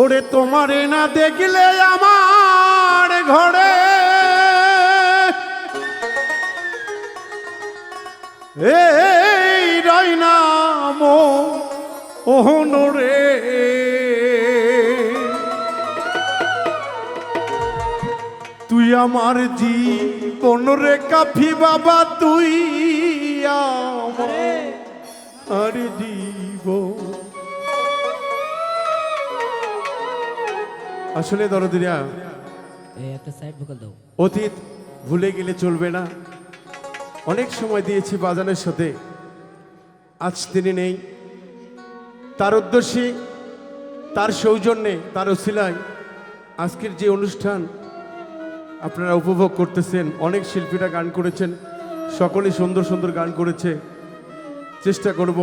ওরে তোমারে না দেখলে আমার ঘরে। এই রাইনা মো ওহনরে। তুই আমার জীবন রে কাফি বাবা তুই আমার জীবন। আসলে দরদিরা একটা সাইড ভোকাল দাও। অতীত ভুলে গেলে চলবে না। অনেক সময় দিয়েছি বাজানের সাথে। আজ তিনি নেই। তার উদ্দেশ্যে তার সৌজন্যে তার ওসিলায় আজকের যে অনুষ্ঠান আপনারা উপভোগ করতেছেন অনেক শিল্পীরা গান করেছেন সকলে সুন্দর সুন্দর গান করেছে। চেষ্টা করব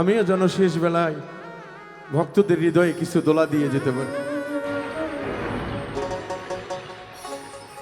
আমিও যেন শেষ বেলায় ভক্তদের হৃদয়ে কিছু দোলা দিয়ে যেতে পারি।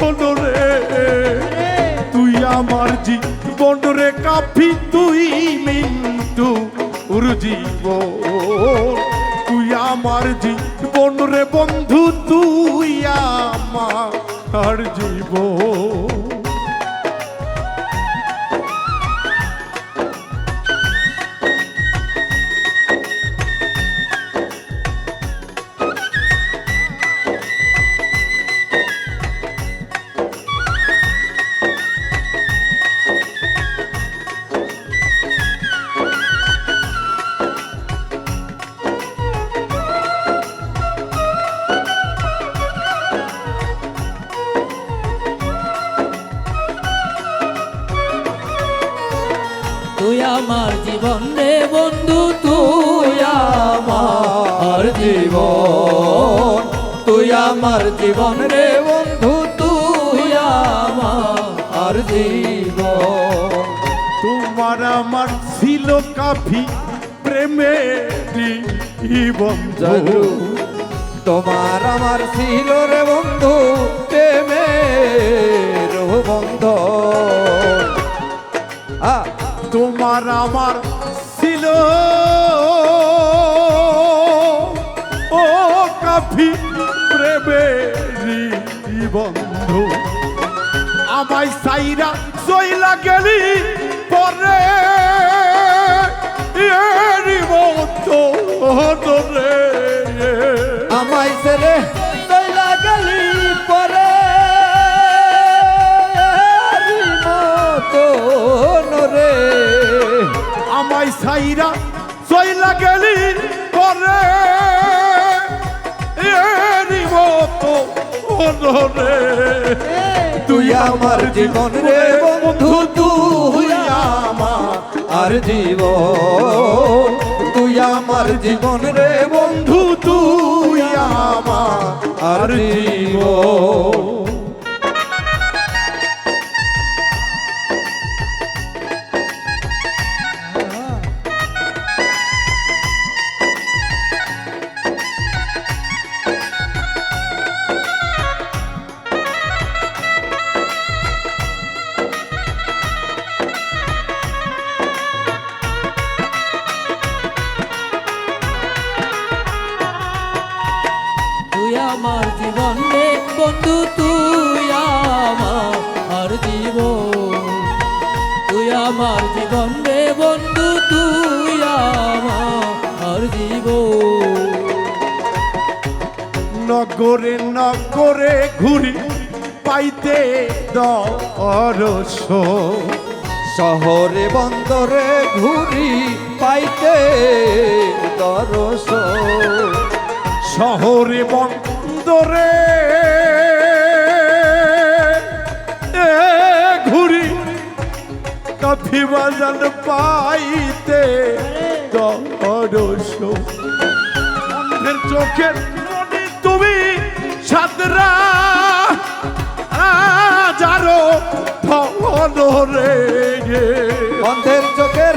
বনরে। তুই আমার জীবন রে কাফি, তুই মিন্টু জীবন তুই আমার জীবন রে বন্ধু, তুই আমার জীবন তুই আমার জীবন রে বন্ধু তুই আমার জীবন। তুই আমার জীবন রে বন্ধু তুই আমার জীবন। তোমার আমার ছিল কাফি প্রেমে জীবন বন্ধু তোমার আমার ছিল রে বন্ধু প্রেমের বন্ধ। আ তোমার আমার ছিল। ও কাফি প্রেমে বন্ধু। আমায় সাইরা জইলা গেলি পরে। এরি মতো রে আমায় সাইরা জইলা গেলি পরে। তুই আমার জীবন রে বন্ধু, তুই আমার জীবন। তুই আমার জীবন রে বন্ধু, তুই আমার জীবন। বন্ধু, তুই আমার জীবন। তুই আমার জীবন রে বন্ধু, তুই আমার জীবন। নগরে নগরে ঘুরি পাইতে দরস। শহরে বন্দরে ঘুরি পাইতে দরস। শহরে বন্দরে বাজান পাইতে দরস। চোখের তুমি সাতরা যারো ভবন রে। অন্ধের চোখের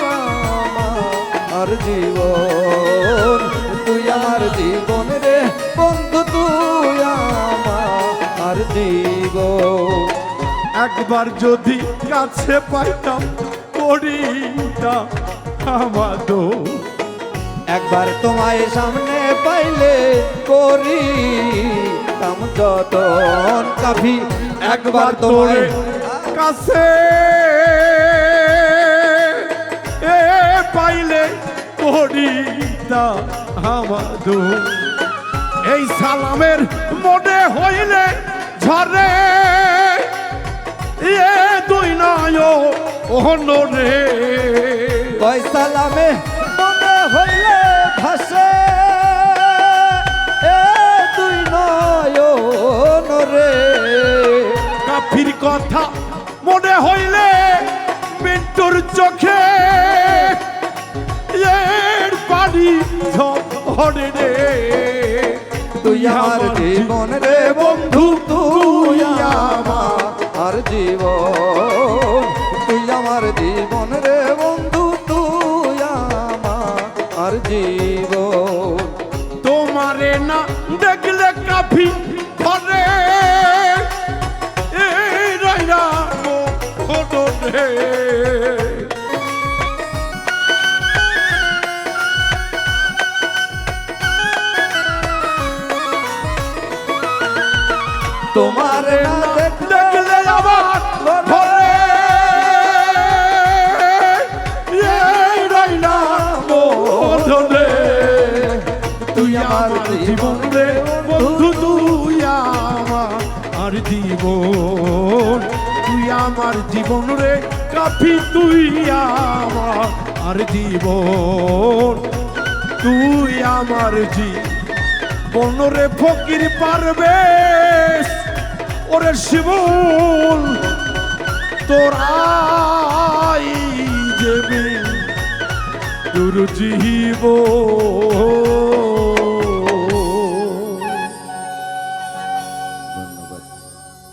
আমার জীবন তুই আমার জীবন রে বন্ধু তুই আমার জীবন। একবার যদি কাছে পাইতাম করিটা আমাদো। একবার তোমায় সামনে পাইলে করি কাম যতন কাফি। একবার তোমায় কাছে পাইলে করিটা আমাদো। এই সালামের মনে হইলে ঝরে। এ দুই নয় রে কয় সালামে মনে হইলে ভাসে। এ তুই নয়ন রে কাফির কথা মনে হইলে মিন্টুর চোখে। পানি ঝরে রে। তুই আমার জীবন রে বন্ধু তুই আমার জীবন। তোমার দেখলে আমার ঘরে তুই আমার জীবন রে বন্ধু, তুই আমার জীবন। তুই আমার জীবন রে কাফি, তুই আমার জীবন। তুই আমার জীবন। রে ফকির পারবে ওরে শিবুল তোরাই যেবে তোর জীবন।